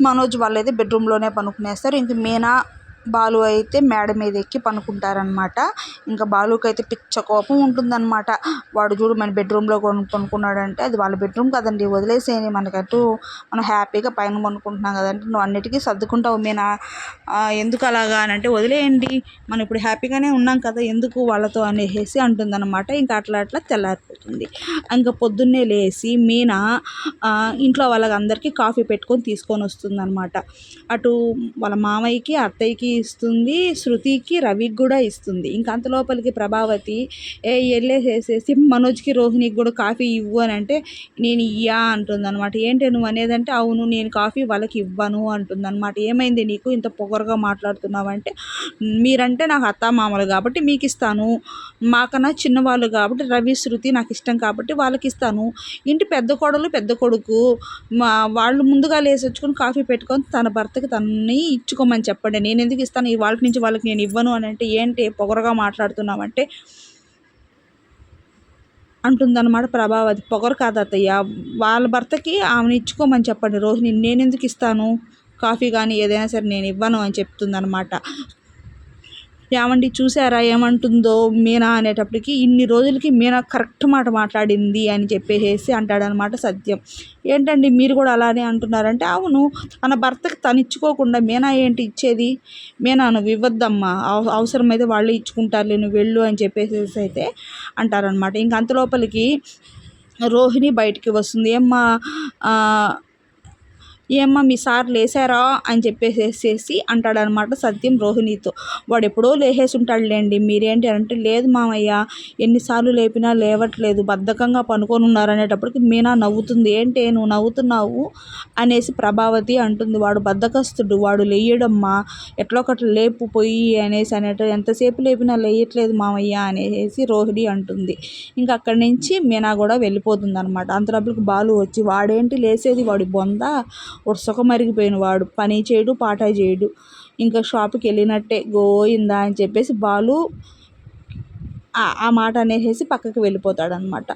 మనోజ్ వాళ్ళు అయితే బెడ్రూమ్లోనే పనుకునేస్తారు. ఇంక మీనా బాలు అయితే మేడ మీద ఎక్కి పనుకుంటారనమాట ఇంకా బాలుకి అయితే పిచ్చ కోపం ఉంటుందన్నమాట. వాడు చూడు మన బెడ్రూమ్లో కొను కొనుక్కున్నాడంటే అది వాళ్ళ బెడ్రూమ్ కదండి వదిలేసేయని మనకట్టు. మనం హ్యాపీగా పైన కొనుక్కుంటున్నాం కదంటే నువ్వు అన్నిటికీ సర్దుకుంటావు మీనా. ఎందుకు అలాగా అని అంటే వదిలేయండి మనం ఇప్పుడు హ్యాపీగానే ఉన్నాం కదా ఎందుకు వాళ్ళతో అనేసి అంటుందన్నమాట. ఇంకా అట్లా అట్లా తెల్లారిపోతుంది ఇంకా పొద్దున్నే లేచి మీనా ఇంట్లో వాళ్ళందరికీ కాఫీ పెట్టుకొని తీసుకొని వస్తుంది అనమాట అటు వాళ్ళ మామయ్యకి అత్తయ్యకి ఇస్తుంది శృతికి రవికి కూడా ఇస్తుంది. ఇంకా అంత లోపలికి ప్రభావతి ఏ వెళ్ళేసేసేసి మనోజ్కి రోహిణికి కూడా కాఫీ ఇవ్వు అని అంటే నేను ఇయ్యా అంటుంది అనమాట ఏంటి నువ్వు అనేదంటే అవును నేను కాఫీ వాళ్ళకి ఇవ్వను అంటుంది అనమాట ఏమైంది నీకు? ఇంత పొగరుగా మాట్లాడుతున్నావు అంటే మీరంటే నాకు అత్త మామలు కాబట్టి మీకు ఇస్తాను మాకన్నా చిన్నవాళ్ళు కాబట్టి రవి శృతి నాకు ఇష్టం కాబట్టి వాళ్ళకి ఇస్తాను ఇంటి పెద్ద కోడలు పెద్ద కొడుకు మా వాళ్ళు ముందుగా లేసొచ్చుకొని కాఫీ పెట్టుకొని తన భర్తకి తనని ఇచ్చుకోమని చెప్పండి. నేను ఎందుకు ఇస్తాను? ఈ వాళ్ళ నుంచి వాళ్ళకి నేను ఇవ్వను అని అంటే ఏంటి పొగరగా మాట్లాడుతున్నామంటే అంటుందన్నమాట ప్రభావతి పొగరు కాదు అత్తయ్య. వాళ్ళ భర్తకి ఆమెను ఇచ్చుకోమని చెప్పండి. రోహిణి నేను ఎందుకు ఇస్తాను? కాఫీ కానీ ఏదైనా సరే నేను ఇవ్వను అని చెప్తుందన్నమాట. ఏమండి చూసారా ఏమంటుందో మీనా అనేటప్పటికి ఇన్ని రోజులకి మీనా కరెక్ట్ మాట మాట్లాడింది అని చెప్పేసి అంటాడనమాట సత్యం. ఏంటండి మీరు కూడా అలానే అంటున్నారంటే అవును తన భర్తకి తను ఇచ్చుకోకుండా మీనా ఏంటి ఇచ్చేది? మీనా నువ్వు ఇవ్వద్దమ్మా అవసరమైతే వాళ్ళు ఇచ్చుకుంటారులే నువ్వు వెళ్ళు అని చెప్పేసి అయితే అంటారనమాట. ఇంక అంత లోపలికి రోహిణి బయటికి వస్తుంది. ఏమ్మా ఏమ్మా మీ సార్ లేసారా? అని చెప్పేసేసి అంటాడనమాట సత్యం రోహిణితో. వాడు ఎప్పుడో లేచేసి ఉంటాడులేండి మీరేంటి? అంటే లేదు మామయ్య ఎన్నిసార్లు లేపినా లేవట్లేదు బద్ధకంగా పనుకొని ఉన్నారు అనేటప్పటికి మీనా నవ్వుతుంది. ఏంటి నువ్వు నవ్వుతున్నావు? అనేసి ప్రభావతి అంటుంది. వాడు బద్ధకస్తుడు వాడు లేయడమ్మా ఎట్లా లేపు పోయి అనేసి అనేట ఎంతసేపు లేపినా లేయట్లేదు మామయ్య అనేసి రోహిణి అంటుంది. ఇంకా అక్కడి నుంచి మీనా కూడా వెళ్ళిపోతుంది అనమాట అంతలోపలికి బాలు వచ్చి వాడేంటి లేసేది? వాడి బొంద? ఉరుసక మరిగిపోయిన వాడు. పని చేయడు పాట చేయడు. ఇంకా షాప్కి వెళ్ళినట్టే గోయిందా అని చెప్పేసి బాలు ఆ- ఆ మాట అనేసి పక్కకి వెళ్ళిపోతాడనమాట